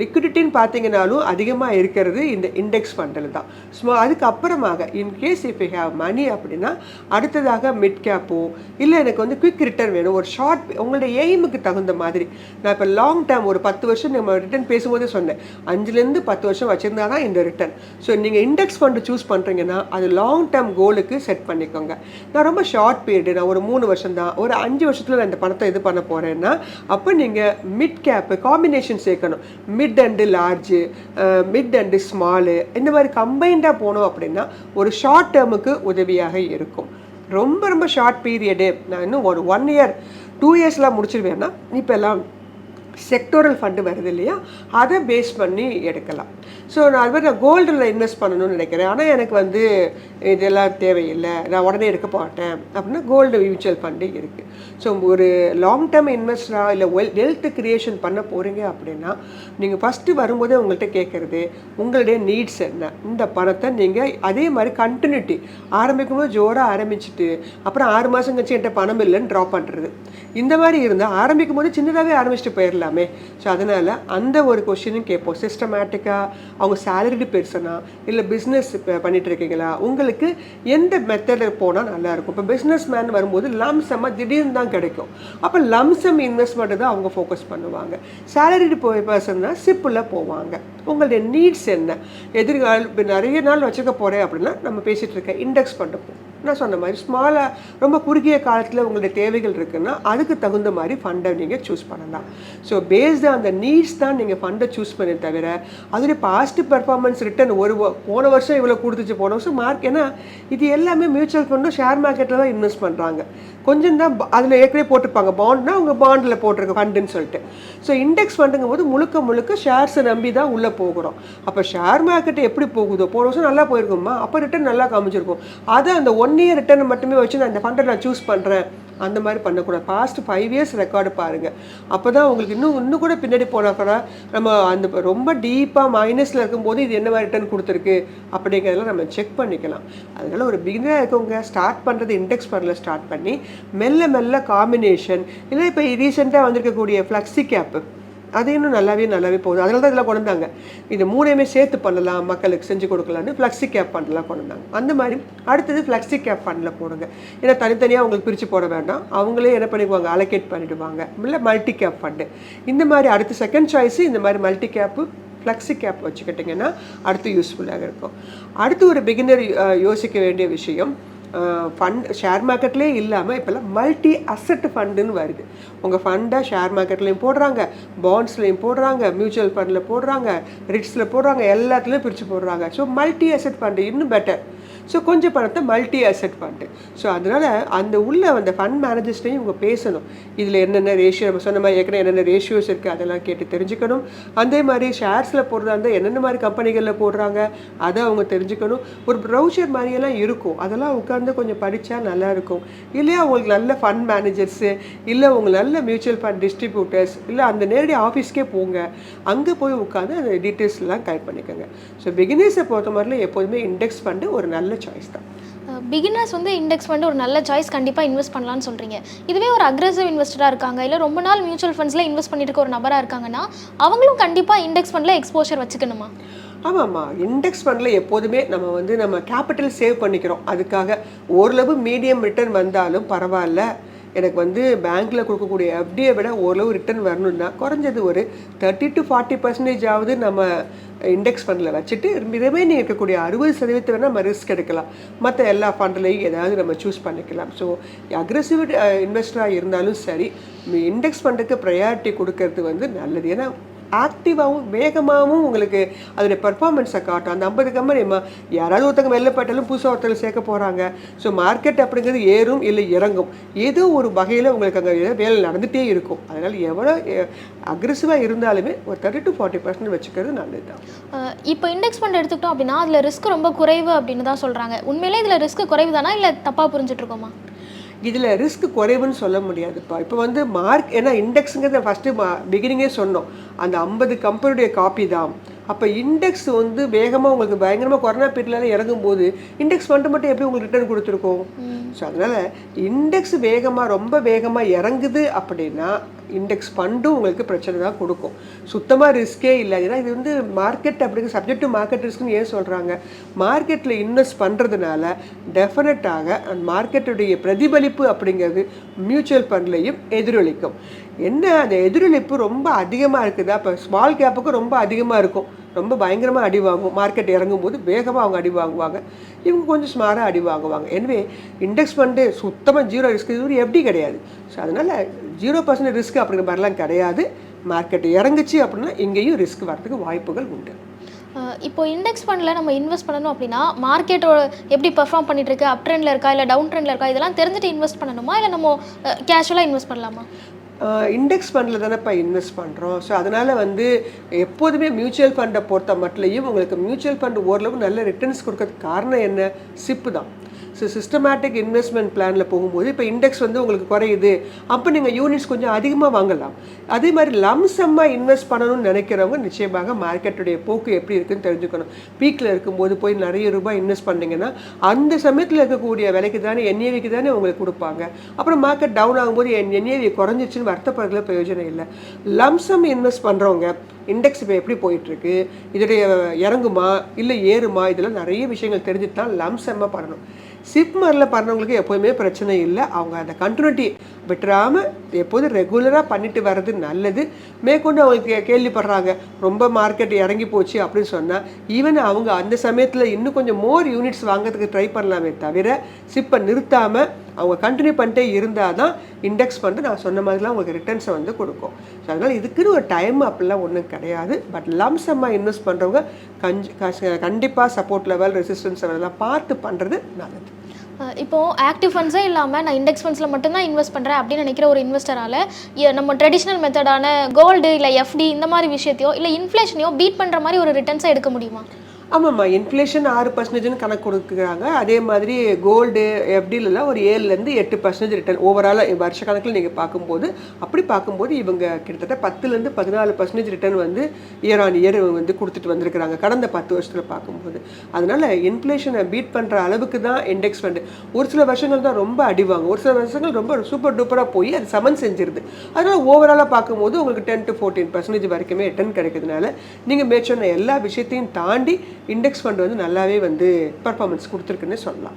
Speaker 2: லிக்விடிட்டின்னு பார்த்தீங்கனாலும் அதிகமாக இருக்கிறது இந்த இண்டெக்ஸ் ஃபண்டில் தான். ஸ்மா அதுக்கப்புறமாக in case if you have money அப்படின்னா அடுத்ததாக மிட் கேப்போ இல்லை எனக்கு வந்து குவிக் ரிட்டர்ன் வேணும். ஒரு ஷார்ட் உங்களுடைய எய்முக்கு தகுந்த மாதிரி. நான் இப்போ லாங் டேர்ம் ஒரு பத்து வருஷம் நம்ம ரிட்டர்ன் பேசும்போதே சொன்னேன். அஞ்சுலேருந்து பத்து வருஷம் வச்சுருந்தா தான் இந்த ரிட்டர்ன் ஸோ நீங்கள் இண்டெக்ஸ் ஃபண்டு சூஸ் பண்ணுறீங்கன்னா அது லாங் டேர்ம் கோலுக்கு செட் பண்ணிக்கோங்க. நான் ரொம்ப ஷார்ட் பீரியடு நான் ஒரு மூணு வருஷம் தான் ஒரு அஞ்சு வருஷத்தில் நான் இந்த பணத்தை இது பண்ண போகிறேன்னா அப்போ நீங்கள் மிட் கேப்பு காம்பினேஷன் சேர்க்கணும். Mid and large mid and small இந்த மாதிரி கம்பைண்டாக போனோம் அப்படின்னா ஒரு ஷார்ட் டேர்முக்கு உதவியாக இருக்கும். ரொம்ப ரொம்ப ஷார்ட் பீரியடு நான் இன்னும் ஒரு ஒன் இயர் டூ இயர்ஸ்லாம் முடிச்சிருவேன்னா இப்போ எல்லாம் செக்டோரல் ஃபண்டு வருது இல்லையா? அதை பேஸ் பண்ணி எடுக்கலாம். ஸோ நான் அது மாதிரி நான் கோல்டில் இன்வெஸ்ட் பண்ணணும்னு நினைக்கிறேன். ஆனால் எனக்கு வந்து இதெல்லாம் தேவையில்லை. நான் உடனே எடுக்க மாட்டேன். அப்படின்னா கோல்டு மியூச்சுவல் ஃபண்டு இருக்குது ஸோ ஒரு லாங் டேர்ம் இன்வெஸ்டராக இல்லை வெல் வெல்த் கிரியேஷன் பண்ண போகிறீங்க அப்படின்னா நீங்கள் ஃபஸ்ட்டு வரும்போதே உங்கள்கிட்ட கேட்குறது உங்களுடைய நீட்ஸ் என்ன? இந்த பணத்தை நீங்கள் அதே மாதிரி கண்டினியூட்டி ஆரம்பிக்கும்போது ஜோராக ஆரம்பிச்சுட்டு அப்புறம் ஆறு மாதம் கழிச்சு என்கிட்ட பணம் இல்லைன்னு ட்ராப் பண்ணுறது இந்த மாதிரி இருந்தால் ஆரம்பிக்கும் போது சின்னதாகவே ஆரம்பிச்சுட்டு போயிடலாமே ஸோ அதனால் அந்த ஒரு கொஷினும் கேட்போம் சிஸ்டமேட்டிக்காக அவங்க சேலரிடு பெர்சனா இல்லை பிஸ்னஸ் பண்ணிட்டு இருக்கீங்களா? உங்களுக்கு எந்த மெத்தடில் போனால் நல்லாயிருக்கும் இப்போ பிஸ்னஸ் மேன் வரும்போது லாம்சமாக திடீர்னு தான் கிடைக்கும். அப்போ லம்சம் இன்வெஸ்ட்மெண்ட் தான் அவங்க ஃபோக்கஸ் பண்ணுவாங்க. சேலரிடு போய் பர்சன் சிப்பில் போவாங்க. உங்களுடைய நீட்ஸ் என்ன? எதிர்கால இப்போ நிறைய நாள் வச்சுக்க போகிறேன் அப்படின்னா நம்ம பேசிகிட்டு இருக்க இண்டெக்ஸ் பண்ணுறோம் நான் சொன்ன மாதிரி ஸ்மாலாக ரொம்ப குறுகிய காலத்தில் உங்களுடைய தேவைகள் இருக்குன்னா அதுக்கு தகுந்த மாதிரி ஃபண்டை நீங்கள் சூஸ் பண்ணலாம். ஸோ பேஸ்டு அந்த நீட்ஸ் தான் நீங்கள் ஃபண்டை சூஸ் பண்ணி தவிர அதோடைய பாஸ்ட் பெர்ஃபார்மன்ஸ் ரிட்டர்ன் ஒரு போன வருஷம் இவ்வளோ கொடுத்துச்சு போன வருஷம் மார்க் ஏன்னா இது எல்லாமே மியூச்சுவல் ஃபண்டும் ஷேர் மார்க்கெட்டில் தான் இன்வெஸ்ட் பண்ணுறாங்க கொஞ்சம் தான் அதில் ஏற்கனவே போட்டிருப்பாங்க. பாண்ட்னா அவங்க பாண்டில் போட்டிருக்க ஃபண்டுன்னு சொல்லிட்டு. ஸோ இண்டெக்ஸ் ஃபண்டுங்கும் போது முழுக்க முழுக்க ஷேர்ஸை நம்பி தான் உள்ளே போகிறோம். அப்போ ஷேர் மார்க்கெட் எப்படி போகுதோ போன வருஷம் நல்லா போயிருக்குமா அப்போ ரிட்டர்ன் நல்லா காமிச்சிருக்கும். அதை அந்த ஒன் இயர் ரிட்டர்ன் மட்டுமே வச்சு நான் இந்த ஃபண்டை நான் சூஸ் பண்ணுறேன் அந்த மாதிரி பண்ணக்கூடாது. பாஸ்ட் ஃபைவ் இயர்ஸ் ரெக்கார்டு பாருங்கள் அப்போ தான் உங்களுக்கு இன்னும் இன்னும் கூட பின்னாடி போனால் கூட நம்ம அந்த ரொம்ப டீப்பாக மைனஸில் இருக்கும்போது இது என்ன மாதிரி ரிட்டர்ன் கொடுத்துருக்கு அப்படிங்கிறதெல்லாம் நம்ம செக் பண்ணிக்கலாம். அதனால ஒரு பிகினராக இருக்கவங்க ஸ்டார்ட் பண்ணுறது இண்டெக்ஸ் ஃபண்டில் ஸ்டார்ட் பண்ணி மெல்ல மெல்ல காம்பினேஷன் இல்லை இப்போ ரீசெண்டாக வந்திருக்கக்கூடிய ஃப்ளக்ஸி கேப்பு அது இன்னும் நல்லாவே நல்லாவே போகுது. அதனால தான் இதெல்லாம் கொண்டு வந்தாங்க இது மூணையுமே சேர்த்து பண்ணலாம் மக்களுக்கு செஞ்சு கொடுக்கலான்னு ஃப்ளெக்ஸி கேப் ஃபண்ட்லாம் கொண்டு வந்தாங்க அந்த மாதிரி அடுத்தது ஃப்ளெக்ஸி கேப் ஃபண்டில் போடுங்க. ஏன்னா தனித்தனியாக அவங்களுக்கு பிரித்து போட வேண்டாம். அவங்களே என்ன பண்ணிக்குவாங்க? அலோகேட் பண்ணிடுவாங்க. இல்லை மல்டி கேப் ஃபண்டு இந்த மாதிரி அடுத்த செகண்ட் சாய்ஸு இந்த மாதிரி மல்டி கேப்பு ஃப்ளெக்ஸி கேப் வச்சுக்கிட்டிங்கன்னா அடுத்து யூஸ்ஃபுல்லாக இருக்கும். அடுத்து ஒரு பிகினர் யோசிக்க வேண்டிய விஷயம் ஃபண்ட் ஷேர் மார்க்கெட்லேயே இல்லாமல் இப்போல்லாம் மல்டி அசட் ஃபண்டுன்னு வருது. உங்கள் ஃபண்டை ஷேர் மார்க்கெட்லேயும் போடுறாங்க பாண்ட்ஸ்லேயும் போடுறாங்க மியூச்சுவல் ஃபண்டில் போடுறாங்க ரிட்ஸில் போடுறாங்க எல்லாத்துலேயும் பிரித்து போடுறாங்க. ஸோ மல்டி அசட் ஃபண்டு இன்னும் பெட்டர் ஸோ கொஞ்சம் பணத்தை மல்டி அசெட் ஃபண்டு ஸோ அதனால் அந்த உள்ள அந்த ஃபண்ட் மேனேஜர்ஸ்டையும் இவங்க பேசணும். இதில் என்னென்ன ரேஷியோ நம்ம சொன்ன மாதிரி ஏற்கனவே என்னென்ன ரேஷியோஸ் இருக்குது அதெல்லாம் கேட்டு தெரிஞ்சுக்கணும். அதே மாதிரி ஷேர்ஸில் போடுறதா இருந்தால் என்னென்ன மாதிரி கம்பெனிகளில் போடுறாங்க அதை அவங்க தெரிஞ்சுக்கணும். ஒரு ப்ரௌச்சர் மாதிரியெல்லாம் இருக்கும். அதெல்லாம் உட்காந்து கொஞ்சம் படித்தா நல்லாயிருக்கும் இல்லையா உங்களுக்கு நல்ல ஃபண்ட் மேனேஜர்ஸு இல்லை உங்களுக்கு நல்ல மியூச்சுவல் ஃபண்ட் டிஸ்ட்ரிபியூட்டர்ஸ் இல்லை அந்த நேரடி ஆஃபீஸ்க்கே போங்க. அங்கே போய் உட்காந்து அந்த டீட்டெயில்ஸ்லாம் கலெக்ட் பண்ணிக்கோங்க. ஸோ பிகினர்ஸை பொறுத்த மாதிரிலாம் எப்போதுமே இண்டெக்ஸ் ஃபண்டு ஒரு நல்ல சாய்ஸ் தான்.
Speaker 1: பிகினர்ஸ் வந்து இண்டெக்ஸ் ஃபண்ட் ஒரு நல்ல சாய்ஸ் கண்டிப்பாக இன்வெஸ்ட் பண்ணலாம்னு சொல்கிறீங்க இதுவே ஒரு அக்ரெசிவ் இன்வெஸ்டராக இருக்காங்க இல்லை ரொம்ப நாள் மியூச்சுவல் ஃபண்ட்ஸில் இன்வெஸ்ட் பண்ணிட்டு இருக்க ஒரு நபராக இருக்காங்கன்னா அவங்களும் கண்டிப்பாக இண்டெக்ஸ் ஃபண்டில் எக்ஸ்போஷர் வச்சுக்கணுமா?
Speaker 2: ஆமாம்மா. இண்டெக்ஸ் ஃபண்டில் எப்போதுமே நம்ம வந்து நம்ம கேபிட்டல் சேவ் பண்ணிக்கிறோம். அதுக்காக ஓரளவு மீடியம் ரிட்டர்ன் வந்தாலும் பரவாயில்ல. எனக்கு வந்து பேங்க்கில் கொடுக்கக்கூடிய எஃப்டியை விட ஓரளவு ரிட்டர்ன் வரணும்னா குறைஞ்சது ஒரு தேர்ட்டி டு ஃபார்ட்டி பர்சன்டேஜ் ஆகுது நம்ம இண்டெக்ஸ் ஃபண்டில் வச்சுட்டு ரிமைனிங் இருக்கக்கூடிய அறுபது சதவீதத்தை வேணால் நம்ம ரிஸ்க் எடுக்கலாம். மற்ற எல்லா ஃபண்ட்லையும் ஏதாவது நம்ம சூஸ் பண்ணிக்கலாம். ஸோ அக்ரெசிவ் இன்வெஸ்டராக இருந்தாலும் சரி இண்டெக்ஸ் ஃபண்டுக்கு ப்ரையாரிட்டி கொடுக்கறது வந்து நல்லது. ஏன்னா ஆக்டிவாகவும் வேகமாகவும் உங்களுக்கு அதோடைய பெர்ஃபார்மன்ஸை காட்டும். அந்த ஐம்பது கம்பெனி யாராவது ஒருத்தங்க வெளில போயிட்டாலும் புதுசாக ஒருத்தர் சேர்க்க போகிறாங்க ஸோ மார்க்கெட் அப்படிங்கிறது ஏறும் இல்லை இறங்கும். ஏதோ ஒரு வகையில் உங்களுக்கு அங்கே வேலை நடந்துகிட்டே இருக்கும். அதனால் எவ்வளோ அக்ரெசிவாக இருந்தாலுமே ஒரு தேர்ட்டி டு ஃபார்ட்டி பர்சன்ட் வச்சுக்கிறது நல்லது தான்
Speaker 1: இப்போ இண்டெக்ஸ் ஃபண்ட் எடுத்துக்கிட்டோம் அப்படின்னா அதில் ரிஸ்க் ரொம்ப குறைவு அப்படின்னு தான் சொல்கிறாங்க உண்மையிலே இதில் ரிஸ்க் குறைவு தானா இல்லை தப்பாக புரிஞ்சுட்ருக்கோமா?
Speaker 2: இதில் ரிஸ்க் குறைவுன்னு சொல்ல முடியாதுப்பா. இப்போ வந்து மார்க் ஏன்னா இண்டெக்ஸுங்கிறத ஃபஸ்ட்டு பிகினிங்கே சொன்னோம். அந்த ஐம்பது கம்பெனியுடைய காப்பி தான். அப்போ இண்டெக்ஸ் வந்து வேகமாக உங்களுக்கு பயங்கரமாக கொரோனா பீரியட்லாம் இறங்கும்போது இண்டெக்ஸ் ஃபண்டு மட்டும் எப்படி உங்களுக்கு ரிட்டர்ன் கொடுத்துருக்கோம்? ஸோ அதனால் இண்டெக்ஸ் வேகமாக ரொம்ப வேகமாக இறங்குது அப்படின்னா இண்டெக்ஸ் ஃபண்டும் உங்களுக்கு பிரச்சனை தான் கொடுக்கும். சுத்தமாக ரிஸ்கே இல்லை. ஏன்னா இது வந்து மார்க்கெட் அப்படிங்கிற சப்ஜெக்ட் டு மார்க்கெட் ரிஸ்க்னு ஏன் சொல்கிறாங்க மார்க்கெட்டில் இன்வெஸ்ட் பண்ணுறதுனால டெஃபினட்டாக அந்த மார்க்கெட்டுடைய பிரதிபலிப்பு அப்படிங்கிறது மியூச்சுவல் ஃபண்ட்லேயும் எதிரொலிக்கும். என்ன? அந்த எதிரொலிப்பு ரொம்ப அதிகமாக இருக்குதா? இப்போ ஸ்மால் கேப்புக்கு ரொம்ப அதிகமாக இருக்கும். ரொம்ப பயங்கரமாக அடி வாங்கும். மார்க்கெட் இறங்கும் போது வேகமாக அவங்க அடி வாங்குவாங்க. இவங்க கொஞ்சம் ஸ்மாராக அடி வாங்குவாங்க. எனவே இண்டெக்ஸ் ஃபண்டு சுத்தமாக ஜீரோ ரிஸ்க் இது எப்படி கிடையாது. ஸோ அதனால் ஜீரோ பர்சன்ட் ரிஸ்க் அப்படிங்கிற மாதிரிலாம் கிடையாது. மார்க்கெட் இறங்குச்சு அப்படின்னா இங்கேயும் ரிஸ்க் வரதுக்கு வாய்ப்புகள் உண்டு.
Speaker 1: இப்போ இண்டெக்ஸ் ஃபண்டில் நம்ம இன்வெஸ்ட் பண்ணணும் அப்படின்னா மார்க்கெட்டோட எப்படி பெர்ஃபார்ம் பண்ணிட்டு இருக்கு? அப் ட்ரெண்டில் இருக்கா? இல்லை டவுன் ட்ரெண்டில் இருக்கா? இதெல்லாம் தெரிஞ்சுட்டு இன்வெஸ்ட் பண்ணணுமா? இல்லை நம்ம கேஷுவலாக இன்வெஸ்ட் பண்ணலாமா?
Speaker 2: இண்டெக்ஸ் ஃபண்டில் தானேப்பா இன்வெஸ்ட் பண்ணுறோம் ஸோ அதனால் வந்து எப்போதுமே மியூச்சுவல் ஃபண்டை பொறுத்த மட்டும் உங்களுக்கு மியூச்சுவல் ஃபண்ட் ஓரளவு நல்ல ரிட்டர்ன்ஸ் கொடுக்கறதுக்கு காரணம் என்ன? சிப்பு தான். ஸோ சிஸ்டமேட்டிக் இன்வெஸ்ட்மெண்ட் பிளானில் போகும்போது இப்போ இண்டெக்ஸ் வந்து உங்களுக்கு குறையுது. அப்போ நீங்கள் யூனிட்ஸ் கொஞ்சம் அதிகமாக வாங்கலாம். அதே மாதிரி லம்சம்மாக இன்வெஸ்ட் பண்ணணும்னு நினைக்கிறவங்க நிச்சயமாக மார்க்கெட்டுடைய போக்கு எப்படி இருக்குன்னு தெரிஞ்சுக்கணும். பீக்கில் இருக்கும்போது போய் நிறைய ரூபாய் இன்வெஸ்ட் பண்ணிங்கன்னா அந்த சமயத்தில் இருக்கக்கூடிய விலைக்கு தானே என்ஏவிக்கு தானே உங்களுக்கு கொடுப்பாங்க. அப்புறம் மார்க்கெட் டவுன் ஆகும்போது என் என்ஏவி குறைஞ்சிச்சுன்னு வருத்தப்படுறதுல பிரயோஜனம் இல்லை. லம்சம் இன்வெஸ்ட் பண்ணுறவங்க இண்டெக்ஸ் இப்போ எப்படி போயிட்டுருக்கு? இதோடைய இறங்குமா? இல்லை ஏறுமா? இதெல்லாம் நிறைய விஷயங்கள் தெரிஞ்சுட்டு தான் லம்சமாக பண்ணணும். சிப்மரில் பண்ணவங்களுக்கு எப்போயுமே பிரச்சனை இல்லை. அவங்க அந்த கண்டினியூட்டி விட்டுறாமல் எப்போதும் ரெகுலராக பண்ணிட்டு வர்றது நல்லது. மேற்கொண்டு அவங்களுக்கு கே- கேள்விப்படுறாங்க ரொம்ப மார்க்கெட் இறங்கி போச்சு அப்படின்னு சொன்னால் ஈவன் அவங்க அந்த சமயத்தில் இன்னும் கொஞ்சம் மோர் யூனிட்ஸ் வாங்குறதுக்கு ட்ரை பண்ணலாமே தவிர சிப்பை நிறுத்தாமல் அவங்க கண்டினியூ பண்ணிட்டே இருந்தால் தான் இண்டெக்ஸ் ஃபண்டு நான் சொன்ன மாதிரிலாம் உங்களுக்கு ரிட்டர்ன்ஸை வந்து கொடுக்கும். ஸோ அதனால் இதுக்குன்னு ஒரு டைம் அப்படிலாம் ஒன்றும் கிடையாது. பட் லம்சம்மாக இன்வெஸ்ட் பண்ணுறவங்க கஞ்சி கண்டிப்பாக சப்போர்ட் லெவல் ரெசிஸ்டன்ஸ் லெவலெல்லாம் பார்த்து பண்ணுறது நல்லது.
Speaker 1: இப்போது இப்போ ஆக்டிவ் ஃபண்ட்ஸே இல்லாமல் நான் இண்டெக்ஸ் ஃபண்ட்ஸில் மட்டும்தான் இன்வெஸ்ட் பண்ணுறேன் அப்படின்னு நினைக்கிற ஒரு இன்வெஸ்டரால் நம்ம ட்ரெடிஷ்னல் மெத்தடான கோல்டு இல்லை எஃப்டி இந்த மாதிரி விஷயத்தையோ இல்லை இன்ஃப்ளேஷனையோ பீட் பண்ணுற மாதிரி ஒரு ரிட்டர்ன்ஸை எடுக்க முடியுமா?
Speaker 2: ஆமாம்மா இன்ஃப்ளேஷன் ஆறு பர்சன்டேஜ்னு கணக்கு கொடுக்குறாங்க. அதே மாதிரி கோல்டு எஃப்டிலலாம் ஒரு ஏழுலேருந்து எட்டு பர்சன்டேஜ் ரிட்டர்ன் ஓவராலாக வருஷ கணக்கில் நீங்கள் பார்க்கும்போது அப்படி பார்க்கும்போது இவங்க கிட்டத்தட்ட பத்துலேருந்து பதினாலு பர்சன்டேஜ் ரிட்டர்ன் வந்து இயர் ஆன் இயர் வந்து கொடுத்துட்டு வந்திருக்கிறாங்க கடந்த பத்து வருஷத்தில் பார்க்கும்போது. அதனால் இன்ஃப்ளேஷனை பீட் பண்ணுற அளவுக்கு தான் இண்டெக்ஸ் ஃபண்டு ஒரு சில வருஷங்கள் தான் ரொம்ப அடிவாங்க ஒரு சில வருஷங்கள் ரொம்ப சூப்பர் டூப்பராக போய் அது சமன் செஞ்சிருது. அதனால் ஓவராலாக பார்க்கும்போது உங்களுக்கு டென் டு ஃபோர்டீன் பர்சன்டேஜ் வரைக்குமே ரிட்டர்ன் கிடைக்கிறதுனால நீங்கள் மேற்சொன்ன எல்லா விஷயத்தையும் தாண்டி இண்டெக்ஸ் ஃபண்ட் வந்து நல்லாவே வந்து பர்ஃபார்மன்ஸ் கொடுத்துருக்குன்னு சொல்லலாம்.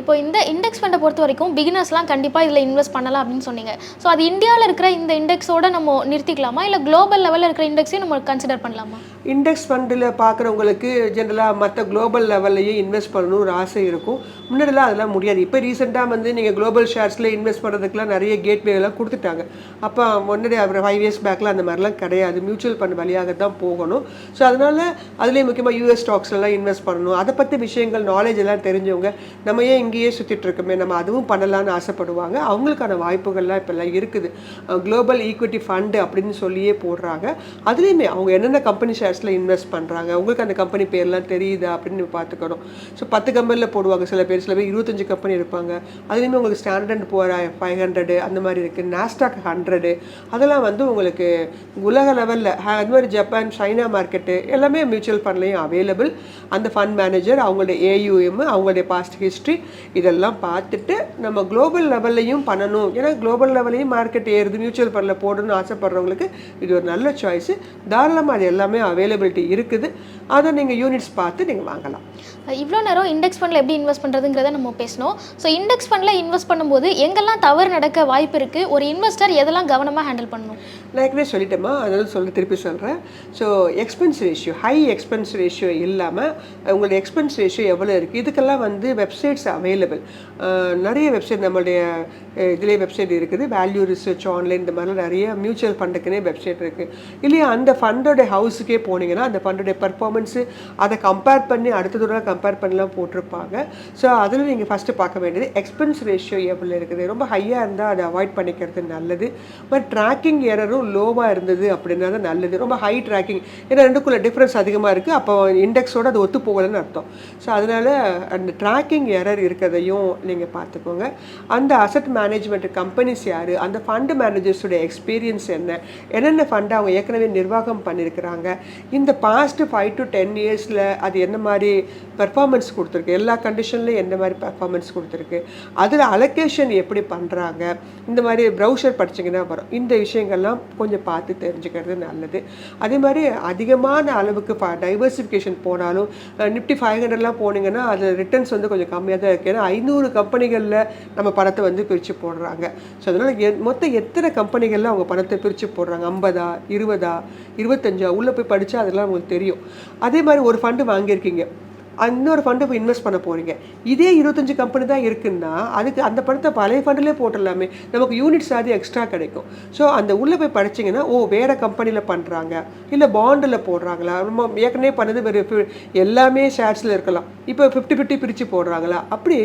Speaker 1: இப்போ இந்த இண்டெக்ஸ் ஃபண்டை பொறுத்த வரைக்கும் பிகினர்ஸ்லாம் கண்டிப்பாக இதில் இன்வெஸ்ட் பண்ணலாம் அப்படின்னு சொன்னீங்க. ஸோ அது இந்தியாவில் இருக்கிற இந்த இண்டெக்ஸோட நம்ம நிறுத்திக்கலாமா? இல்லை குளோபல் லெவலில் இருக்கிற இண்டெக்ஸையும் நம்ம கன்சிடர் பண்ணலாமா?
Speaker 2: இண்டெக்ஸ் ஃபண்டில் பார்க்குறவங்களுக்கு ஜென்ரலாக மற்ற குளோபல் லெவல்லையும் இன்வெஸ்ட் பண்ணணும் ஒரு ஆசை இருக்கும். முன்னாடிலாம் அதெல்லாம் முடியாது. இப்போ ரீசெண்டாக வந்து நீங்கள் குளோபல் ஷேர்ஸில் இன்வெஸ்ட் பண்ணுறதுக்குலாம் நிறைய கேட்வே கொடுத்துட்டாங்க. அப்போ முன்னாடி அப்புறம் ஃபைவ் இயர்ஸ் பேக்கில் அந்த மாதிரிலாம் கிடையாது. மியூச்சுவல் ஃபண்ட் வழியாக தான் போகணும். ஸோ அதனால் அதுலேயும் முக்கியமாக யூஎஸ் ஸ்டாக்ஸ்லாம் இன்வெஸ்ட் பண்ணணும். அதை பற்றி விஷயங்கள் நாலேஜ் எல்லாம் தெரிஞ்சவங்க நம்ம ஏன் இங்கேயே சுற்றிட்டு இருக்கோமே நம்ம அதுவும் பண்ணலான்னு ஆசைப்படுவாங்க. அவங்களுக்கான வாய்ப்புகள்லாம் இப்போல்லாம் இருக்குது. குளோபல் ஈக்விட்டி ஃபண்டு அப்படின்னு சொல்லியே போடுறாங்க. அதுலேயுமே அவங்க என்னென்ன கம்பெனி ஷேர்ஸில் இன்வெஸ்ட் பண்ணுறாங்க உங்களுக்கு அந்த கம்பெனி பேர்லாம் தெரியுதா அப்படின்னு பார்த்துக்கணும். ஸோ பத்து கம்பெனியில் போடுவாங்க. சில பேர் சில பேர் இருபத்தஞ்சு கம்பெனி இருப்பாங்க. அதுலேயுமே உங்களுக்கு ஸ்டாண்டர்ட் போகிற ஃபைவ் ஹண்ட்ரடு அந்த மாதிரி இருக்குது நாஸ்டாக் ஹண்ட்ரடு அதெல்லாம் வந்து உங்களுக்கு உலக லெவலில் அது மாதிரி ஜப்பான் சைனா மார்க்கெட்டு எல்லாமே மியூச்சுவல் ஃபண்ட்லேயும் அவைலபிள் அந்த ஃபண்ட் மேனேஜர் அவங்களுடைய ஏயூஎம் அவங்களுடைய பாஸ்ட் ஹிஸ்ட்ரி இதெல்லாம் பார்த்துட்டு நம்ம குளோபல் லெவல்லையும் பண்ணணும். ஏன்னா குளோபல் லெவல்லையும் மார்க்கெட் ஏறுது மியூச்சுவல் ஃபண்டில் போடணும்னு ஆசைப்படுறவங்களுக்கு இது ஒரு நல்ல சாய்ஸு தாராளமாக அது எல்லாமே அவைலபிலிட்டி இருக்குது. அதை நீங்கள் யூனிட்ஸ் பார்த்து நீங்கள் வாங்கலாம்.
Speaker 1: இவ்வளோ நேரம் இண்டெக்ஸ் ஃபண்டில் எப்படி இன்வெஸ்ட் பண்ணுறதுங்கிறத நம்ம பேசணும். ஸோ இண்டெக்ஸ் ஃபண்டில் இன்வெஸ்ட் பண்ணும்போது எங்கெல்லாம் தவறு நடக்க வாய்ப்பு இருக்குது ஒரு இன்வெஸ்டர் எதெல்லாம் கவனமாக ஹேண்டில் பண்ணணும்?
Speaker 2: நான் ஏற்கனவே சொல்லிட்டேமா அதாவது சொல்ல திருப்பி சொல்கிறேன் so expense ratio high expense ratio இல்லாமல் உங்களுடைய எக்ஸ்பென்ஸ் ரேஷியோ எவ்வளோ இருக்குது இதுக்கெல்லாம் வந்து வெப்சைட்ஸ் அவைலபிள் நிறைய வெப்சைட் நம்மளுடைய இதிலே வெப்சைட் இருக்குது. வேல்யூ ரிசர்ச் ஆன்லைன் இந்த மாதிரிலாம் நிறைய மியூச்சுவல் ஃபண்டுக்குனே வெப்சைட் இருக்குது இல்லையா அந்த ஃபண்டோட ஹவுஸுக்கே போனீங்கன்னா அந்த ஃபண்டோடைய பர்ஃபார்மன்ஸு அதை கம்பேர் பண்ணி அடுத்த தடவை கம்பேர் பண்ணலாம் போட்டிருப்பாங்க. ஸோ அதில் நீங்கள் ஃபஸ்ட்டு பார்க்க வேண்டியது எக்ஸ்பென்ஸ் ரேஷியோ எவ்வளோ இருக்குது? ரொம்ப ஹையாக இருந்தால் அதை அவாய்ட் பண்ணிக்கிறது நல்லது. பட் ட்ராக்கிங் எரரும் லோவாக இருந்தது அப்படின்னா தான் நல்லது. ரொம்ப ஹை ட்ராக்கிங் ஏன்னா ரெண்டுக்குள்ள டிஃப்ரென்ஸ் அதிகமாக இருக்குது அப்போ இண்டெக்ஸோடு அது ஒத்து போகலைன்னு அர்த்தம். ஸோ அதனால் அந்த ட்ராக்கிங் எரர் இருக்கிறதையும் நீங்கள் பார்த்துக்கோங்க. அந்த அசட் மேனேஜ்மெண்ட் கம்பெனிஸ் யார்? அந்த ஃபண்டு மேனேஜர்ஸோட எக்ஸ்பீரியன்ஸ் என்ன? என்னென்ன ஃபண்டை அவங்க ஏற்கனவே நிர்வாகம் பண்ணியிருக்கிறாங்க இந்த பாஸ்ட் ஃபைவ் டு டென் இயர்ஸில் அது என்ன மாதிரி பெர்ஃபார்மன்ஸ் கொடுத்துருக்கு. எல்லா கண்டிஷன்லையும் எந்த மாதிரி பெர்ஃபார்மன்ஸ் கொடுத்துருக்கு. அதில் அலோகேஷன் எப்படி பண்ணுறாங்க இந்த மாதிரி ப்ரௌசர் படிச்சிங்கன்னா வரும். இந்த விஷயங்கள்லாம் கொஞ்சம் பார்த்து தெரிஞ்சுக்கிறது நல்லது. அதே மாதிரி அதிகமான அளவுக்கு டைவர்சிஃபிகேஷன் போனாலும் நிஃப்டி ஃபைவ் ஹண்ட்ரட்லாம் போனீங்கன்னா அது ரிட்டர்ன்ஸ் வந்து கொஞ்சம் கம்மியாக தான் இருக்குது ஏன்னா ஐநூறு கம்பெனிகளில் நம்ம பணத்தை வந்து பிரித்து போடுறாங்க. ஸோ அதனால் எ மொத்தம் எத்தனை கம்பெனிகளில் அவங்க பணத்தை பிரித்து போடுறாங்க? ஐம்பதா இருபதா இருபத்தஞ்சா? உள்ளே போய் படித்தா அதெல்லாம் உங்களுக்கு தெரியும். அதே மாதிரி ஒரு ஃபண்டு வாங்கியிருக்கீங்க. இன்னொரு ஃபண்டு போய் இன்வெஸ்ட் பண்ண போகிறீங்க இதே இருபத்தஞ்சி கம்பெனி தான் இருக்குன்னா அதுக்கு அந்த பணத்தை பழைய ஃபண்டிலே போட்டுடலாமே. நமக்கு யூனிட்ஸ் அது எக்ஸ்ட்ரா கிடைக்கும். ஸோ அந்த உள்ளே போய் படிச்சீங்கன்னா ஓ வேறு கம்பெனியில் பண்ணுறாங்க இல்லை பாண்டில் போடுறாங்களா? நம்ம ஏற்கனவே பண்ணது வெறும் எல்லாமே ஷேர்ஸில் இருக்கலாம். இப்போ ஃபிஃப்டி ஃபிஃப்டி பிரித்து போடுறாங்களா? அப்படி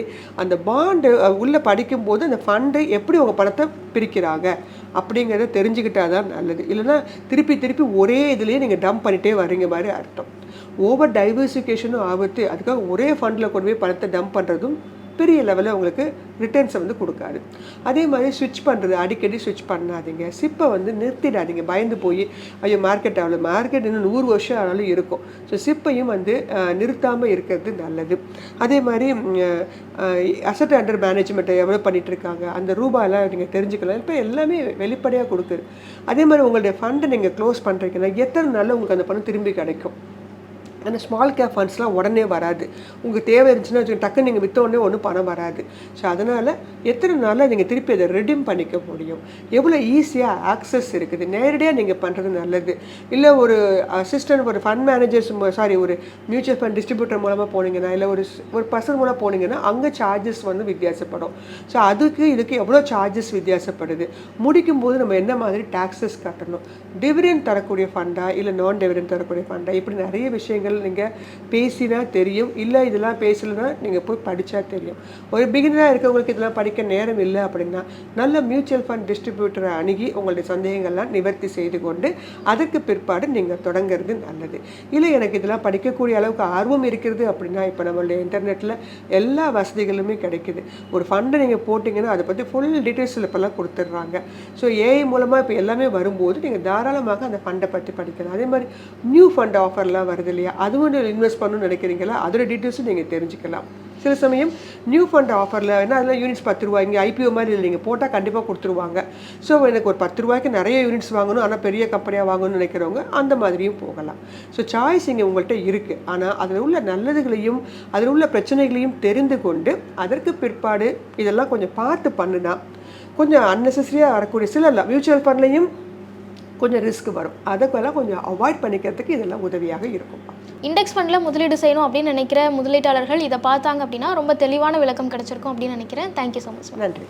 Speaker 2: அந்த பாண்டு உள்ளே படிக்கும்போது அந்த ஃபண்டு எப்படி உங்கள் பணத்தை பிரிக்கிறாங்க? அப்படிங்கிறத தெரிஞ்சுக்கிட்டால் தான் நல்லது. இல்லைன்னா திருப்பி திருப்பி ஒரே இதுலேயே நீங்கள் டம்ப் பண்ணிட்டே வரீங்க மாதிரி அர்த்தம். ஓவர் டைவர்சிஃபிகேஷனும் ஆபத்து. அதுக்காக ஒரே ஃபண்டில் கொண்டு போய் பணத்தை டம்ப் பண்ணுறதும் பெரிய லெவலில் உங்களுக்கு ரிட்டர்ன்ஸை வந்து கொடுக்காது. அதே மாதிரி ஸ்விட்ச் பண்ணுறது அடிக்கடி ஸ்விட்ச் பண்ணாதீங்க. சிப்பை வந்து நிறுத்திடாதீங்க. பயந்து போய் ஐயோ மார்க்கெட் அவ்வளோ மார்க்கெட் இன்னும் நூறு வருஷம் ஆனாலும் இருக்கும். ஸோ சிப்பையும் வந்து நிறுத்தாமல் இருக்கிறது நல்லது. அதே மாதிரி அசட் அண்டர் மேனேஜ்மெண்ட்டை எவ்வளோ பண்ணிகிட்டு இருக்காங்க அந்த ரூபாயெல்லாம் நீங்கள் தெரிஞ்சுக்கலாம். இப்போ எல்லாமே வெளிப்படையாக கொடுக்குது. அதே மாதிரி உங்களுடைய ஃபண்டை நீங்கள் க்ளோஸ் பண்ணுறீங்கன்னா எத்தனை நாளில் உங்களுக்கு அந்த பணம் திரும்பி கிடைக்கும்? அந்த ஸ்மால் கேப் ஃபண்ட்ஸ்லாம் உடனே வராது. உங்களுக்கு தேவை இருந்துச்சுன்னா வச்சுக்கோங்க, டக்குன்னு நீங்கள் விற்ற உடனே ஒன்றும் பணம் வராது. ஸோ அதனால் எத்தனை நாளில் நீங்கள் திருப்பி அதை ரிடீம் பண்ணிக்க முடியும்? எவ்வளோ ஈஸியாக ஆக்சஸ் இருக்குது? நேரடியாக நீங்கள் பண்ணுறது நல்லது. இல்லை ஒரு அசிஸ்டன்ட் ஒரு ஃபண்ட் மேனேஜர்ஸ் சாரி ஒரு மியூச்சுவல் ஃபண்ட் டிஸ்ட்ரிபியூட்டர் மூலமாக போனீங்கன்னா இல்லை ஒரு ஒரு பர்சன் மூலம் போனீங்கன்னா அங்கே சார்ஜஸ் வந்து வித்தியாசப்படும். ஸோ அதுக்கு இதுக்கு எவ்வளோ சார்ஜஸ் வித்தியாசப்படுது? முடிக்கும் போது நம்ம என்ன மாதிரி டாக்ஸஸ் கட்டணும்? டிவிடெண்ட் தரக்கூடிய ஃபண்டா இல்லை நான் டிவிடெண்ட் தரக்கூடிய ஃபண்டா இப்படி நிறைய விஷயங்கள் விஷயங்கள் நீங்கள் பேசினா தெரியும். இல்லை இதெல்லாம் பேசலைன்னா நீங்கள் போய் படித்தா தெரியும். ஒரு பிகினராக இருக்கவங்களுக்கு இதெல்லாம் படிக்க நேரம் இல்லை அப்படின்னா நல்ல மியூச்சுவல் ஃபண்ட் டிஸ்ட்ரிபியூட்டரை அணுகி உங்களுடைய சந்தேகங்கள்லாம் நிவர்த்தி செய்து கொண்டு அதற்கு பிற்பாடு நீங்கள் தொடங்குறது நல்லது. இல்லை எனக்கு இதெல்லாம் படிக்கக்கூடிய அளவுக்கு ஆர்வம் இருக்கிறது அப்படின்னா இப்போ நம்மளுடைய இன்டர்நெட்டில் எல்லா வசதிகளுமே கிடைக்குது. ஒரு ஃபண்டை நீங்கள் போட்டிங்கன்னா அதை பற்றி ஃபுல் டீட்டெயில்ஸில் இப்போல்லாம் கொடுத்துட்றாங்க. ஸோ ஏஐ மூலமாக இப்போ எல்லாமே வரும்போது நீங்கள் தாராளமாக அந்த ஃபண்டை பற்றி படிக்கலாம். அதே மாதிரி நியூ ஃபண்ட் ஆஃபர்லாம் வருது இல்லையா? அதுவும் இன்வெஸ்ட் பண்ணணும்னு நினைக்கிறீங்களா? அதோட டீட்டெயில்ஸும் நீங்கள் தெரிஞ்சுக்கலாம். சில சமயம் நியூ ஃபண்ட் ஆஃபரில் என்ன அதெல்லாம் யூனிட்ஸ் பத்து ரூபாய் இங்கே ஐபிஓ மாதிரி இல்லை நீங்கள் போட்டால் கண்டிப்பாக கொடுத்துருவாங்க. ஸோ எனக்கு ஒரு பத்து ரூபாய்க்கு நிறைய யூனிட்ஸ் வாங்கணும் ஆனால் பெரிய கம்பெனியாக வாங்கணும்னு நினைக்கிறவங்க அந்த மாதிரியும் போகலாம். ஸோ சாய்ஸ் இங்கே உங்கள்கிட்ட இருக்குது ஆனால் அதில் உள்ள நல்லதுகளையும் அதில் உள்ள பிரச்சனைகளையும் தெரிந்து கொண்டு அதற்கு பிற்பாடு இதெல்லாம் கொஞ்சம் பார்த்து பண்ணுனா கொஞ்சம் அன்னெசரியாக வரக்கூடிய சில மியூச்சுவல் ஃபண்ட்லேயும் கொஞ்சம் ரிஸ்க் வரும். அதுக்கெல்லாம் கொஞ்சம் அவாய்ட் பண்ணிக்கிறதுக்கு இதெல்லாம் உதவியாக இருக்கும்.
Speaker 1: இண்டெக்ஸ் ஃபண்டில் முதலீடு செய்யணும் அப்படின்னு நினைக்கிற முதலீட்டாளர்கள் இதை பார்த்தாங்க அப்படின்னா ரொம்ப தெளிவான விளக்கம் கிடைச்சிருக்கும் அப்படின்னு நினைக்கிறேன். தேங்க்யூ ஸோ மச்
Speaker 2: நன்றி